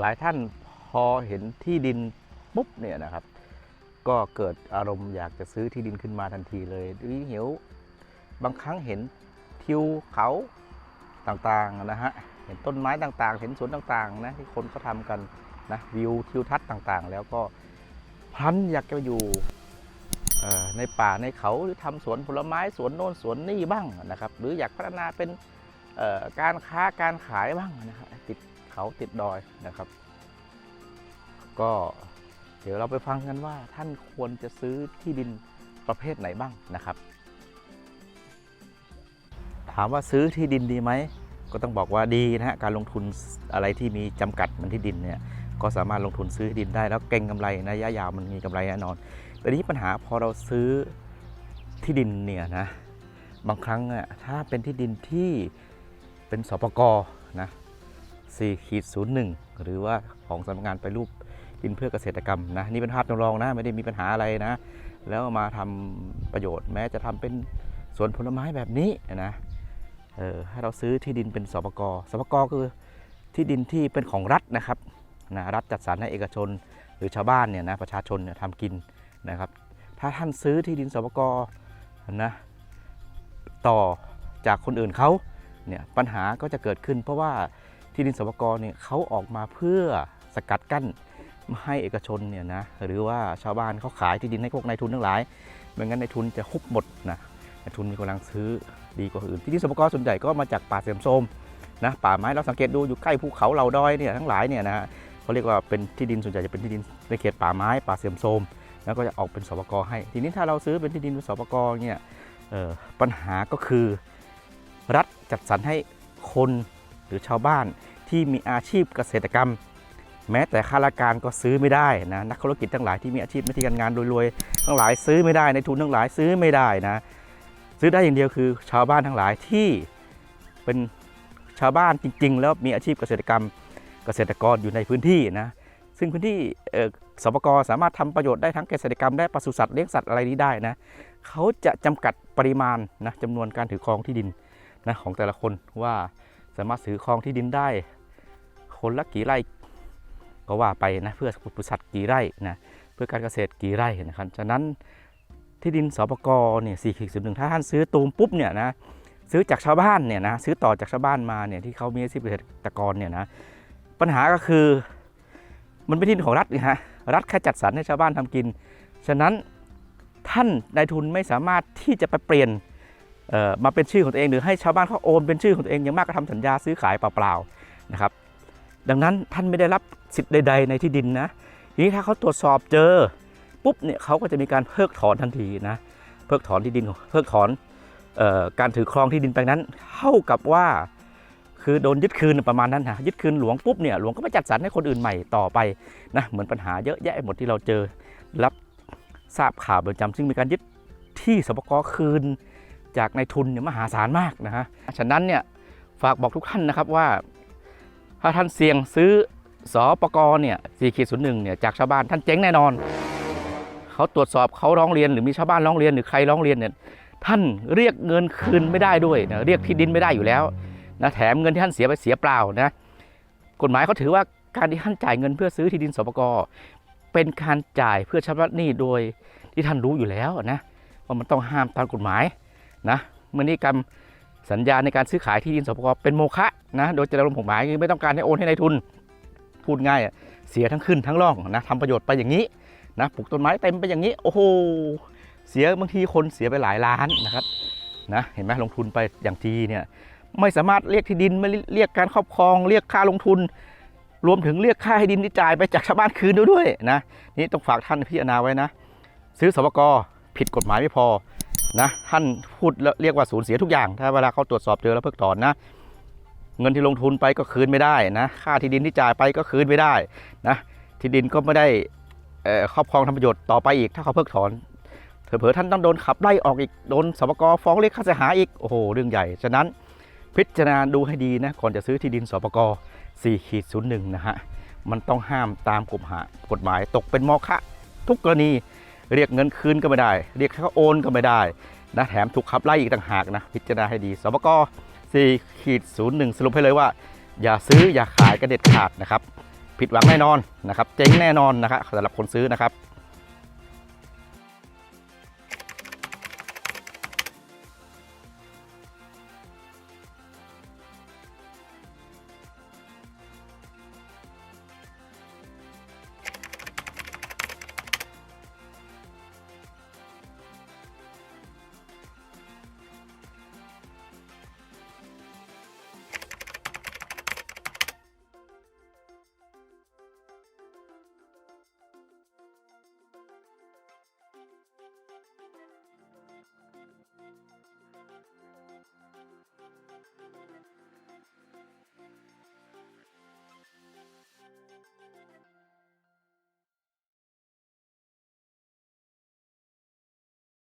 หลายท่านพอเห็นที่ดินปุ๊บเนี่ยนะครับ ก็เกิดอารมณ์อยากจะซื้อที่ดินขึ้นมาทันทีเลยหรือเหี่ยวบางครั้งเห็นทิวเขาต่างๆนะฮะเห็นต้นไม้ต่างๆ เห็นสวนต่างๆนะที่คนเขาทำกันนะวิวทิวทัศน์ต่างๆ แล้วก็พันอยากจะอยู่ในป่าในเขาหรือทำสวนผลไม้สวนโน่นสวนนี่บ้างนะครับ หรืออยากพัฒนาเป็นการค้าการขายบ้างนะครับ เขาติดดอยนะครับ ก็เดี๋ยวเราไปฟังกันว่าท่านควรจะซื้อที่ดินประเภทไหนบ้างนะครับ ถามว่าซื้อที่ดินดีไหมก็ต้องบอกว่าดีนะฮะการลงทุนอะไรที่มีจำกัดเหมันที่ดินเนี่ยก็สามารถลงทุนซื้อที่ดินได้แล้วเก่งกำไรนะระยะยาวมันมีกำไรแน่นอน แต่นี้ปัญหาพอเราซื้อที่ดินเนี่ยนะบางครั้งอะถ้าเป็นที่ดินที่เป็นสปกนะ 4ขีด01 หรือว่าของสำนักงานไปรูปดินเพื่อเกษตรกรรมนะนี่เป็นภาพจำลองนะไม่ได้มีปัญหาอะไรนะ แล้วมาทำประโยชน์แม้จะทำเป็นสวนผลไม้แบบนี้นะเออให้เราซื้อที่ดินเป็นสปกสปกคือที่ดินที่เป็นของรัฐนะครับนะรัฐจัดสรรให้เอกชนหรือชาวบ้านเนี่ยนะประชาชนเนี่ยทำกินนะครับ ถ้าท่านซื้อที่ดินสปกนะต่อจากคนอื่นเขาเนี่ยปัญหาก็จะเกิดขึ้นเพราะว่า ที่ดินสปกรเนี่ยเขาออกมาเพื่อสกัดกั้นไม่ให้เอกชนเนี่ยนะหรือว่าชาวบ้านเขาขายที่ดินให้พวกนายทุนทั้งหลายไม่งั้นนายทุนจะฮุบหมดนะนายทุนมีกำลังซื้อดีกว่าอื่นที่ดินสปกรส่วนใหญ่ก็มาจากป่าเสื่อมโทรมนะป่าไม้เราสังเกตดูอยู่ใกล้ภูเขาเหล่าดอยเนี่ยทั้งหลายเนี่ยนะฮะเขาเรียกว่าเป็นที่ดินส่วนใหญ่จะเป็นที่ดินในเขตป่าไม้ป่าเสื่อมโทรมแล้วก็จะออกเป็นสปกรให้ ทีนี้ถ้าเราซื้อเป็นที่ดินเป็นสปกรเนี่ยปัญหาก็คือ รัฐจัดสรรให้คน หรือชาวบ้านที่มีอาชีพเกษตรกรรม แม้แต่ข้าราชการก็ซื้อไม่ได้นะนักธุรกิจทั้งหลายที่มีอาชีพหน้าที่การงานรวยๆทั้งหลายซื้อไม่ได้ในทุนทั้งหลายซื้อไม่ได้นะซื้อได้อย่างเดียวคือ ชาวบ้านทั้งหลายที่เป็นชาวบ้านจริง ๆ แล้วมีอาชีพเกษตรกรรมเกษตรกรอยู่ในพื้นที่นะซึ่งพื้นที่สปกสามารถทำประโยชน์ได้ทั้งเกษตรกรรมได้ปศุสัตว์เลี้ยงสัตว์อะไรนี้ได้นะเขาจะจำกัดปริมาณนะจำนวนการถือครองที่ดินนะของแต่ละคนว่า สามารถถือครองที่ดินได้ คนละกี่ไร่ก็ว่าไปนะเพื่อปศุสัตว์กี่ไร่นะเพื่อการเกษตรกี่ไร่นะครับฉะนั้นที่ดินสปกเนี่ยสี่ขีดสิบหนึ่งถ้าท่านซื้อตูมปุ๊บเนี่ยนะซื้อจากชาวบ้านเนี่ยนะซื้อต่อจากชาวบ้านมาเนี่ยที่เขามีอาชีพเกษตรกรเนี่ยนะปัญหาก็คือมันเป็นที่ดินของรัฐนะฮะรัฐแค่จัดสรรให้ชาวบ้านทำกิน ฉะนั้นท่านนายทุนไม่สามารถที่จะไปเปลี่ยน มาเป็นชื่อของตัวเองหรือให้ชาวบ้านเขาโอนเป็นชื่อของตัวเองอย่างมากก็ทำสัญญาซื้อขายเปล่าๆนะครับ ดังนั้นท่านไม่ได้รับสิทธิ์ใด ๆ ในที่ดินนะทีนี้ถ้าเขาตรวจสอบเจอปุ๊บเนี่ยเขาก็จะมีการเพิกถอนทันทีนะเพิกถอนที่ดินเพิกถอนออการถือครองที่ดินแปลงนั้นเท่ากับว่าคือโดนยึดคืนประมาณนั้นนะยึดคืนหลวงปุ๊บเนี่ยหลวงก็ไปจัดสรรให้คนอื่นใหม่ต่อไปนะเหมือนปัญหาเยอะแยะหมดที่เราเจอรับทราบข่าวประจำซึ่งมีการยึดที่สปกคืน จากในทุนเนี่ยมหาศาลมากนะฮะฉะนั้นเนี่ยฝากบอกทุกท่านนะครับว่า ถ้าท่านเสี่ยงซื้อสอปกเนี่ยสี่ขีดศูนย์หนึ่งเนี่ยจากชาวบ้านท่านเจ๊งแน่นอน เขาตรวจสอบเขาร้องเรียนหรือมีชาวบ้านร้องเรียนหรือใครร้องเรียนเนี่ยท่านเรียกเงินคืนไม่ได้ด้วยนะเรียกที่ดินไม่ได้อยู่แล้วนะแถมเงินที่ท่านเสียไปเสียเปล่านะกฎหมายเขาถือว่าการที่ท่านจ่ายเงินเพื่อซื้อที่ดินสปกเป็นการจ่ายเพื่อชำระหนี้โดยที่ท่านรู้อยู่แล้วนะว่ามันต้องห้ามตามกฎหมาย นะเมื่อนี้กรรมสัญญาในการซื้อขายที่ดินสปกเป็นโมฆะนะโดยเจตนารมณ์ของหมายคือไม่ต้องการให้โอนให้ในายทุน พูดง่ายเสียทั้งขึ้นทั้งล่องนะทำประโยชน์ไปอย่างนี้นะปลูกต้นไม้เต็มไปอย่างนี้โอ้โหเสียบางทีคนเสียไปหลายล้านนะครับนะเห็นไหมลงทุนไปอย่างทีเนี่ยไม่สามารถเรียกที่ดินไม่เรียกการครอบครอง เรียกค่าลงทุน รวมถึงเรียกค่าให้ดินที่จ่ายไปจากชาวบ้านคืนด้วยด้วยนะนี่ต้องฝากท่านพิจารณาไว้นะ ซื้อสวกผิดกฎหมายไม่พอ นะท่านพูดแล้วเรียกว่าสูญเสียทุกอย่าง ถ้าเวลาเขาตรวจสอบเจอแล้วเพิกถอนนะ เงินที่ลงทุนไปก็คืนไม่ได้นะค่าที่ดินที่จ่ายไปก็คืนไม่ได้นะที่ดินก็ไม่ได้ครอบครองทำประโยชน์ต่อไปอีกถ้าเขาเพิกถอนเผลอท่านต้องโดนขับไล่ออกอีกโดนสปกฟ้องเรียกค่าเสียหายอีกโอ้โหเรื่องใหญ่ฉะนั้นพิจารณาดูให้ดีนะก่อนจะซื้อที่ดินสปก4ขีดศูนย์หนึ่งนะฮะมันต้องห้ามตามกฎหมายตกเป็นโมฆะทุกกรณี เรียกเงินคืนก็ไม่ได้ เรียกเขาโอนก็ไม่ได้นะแถมถูกขับไล่อีกต่างหากนะพิจารณาให้ดีสปก4ขีด01 สรุปให้เลยว่า อย่าซื้ออย่าขายกระเด็ดขาดนะครับ ผิดหวังแน่นอนนะครับ เจ๊งแน่นอนนะครับสำหรับคนซื้อนะครับ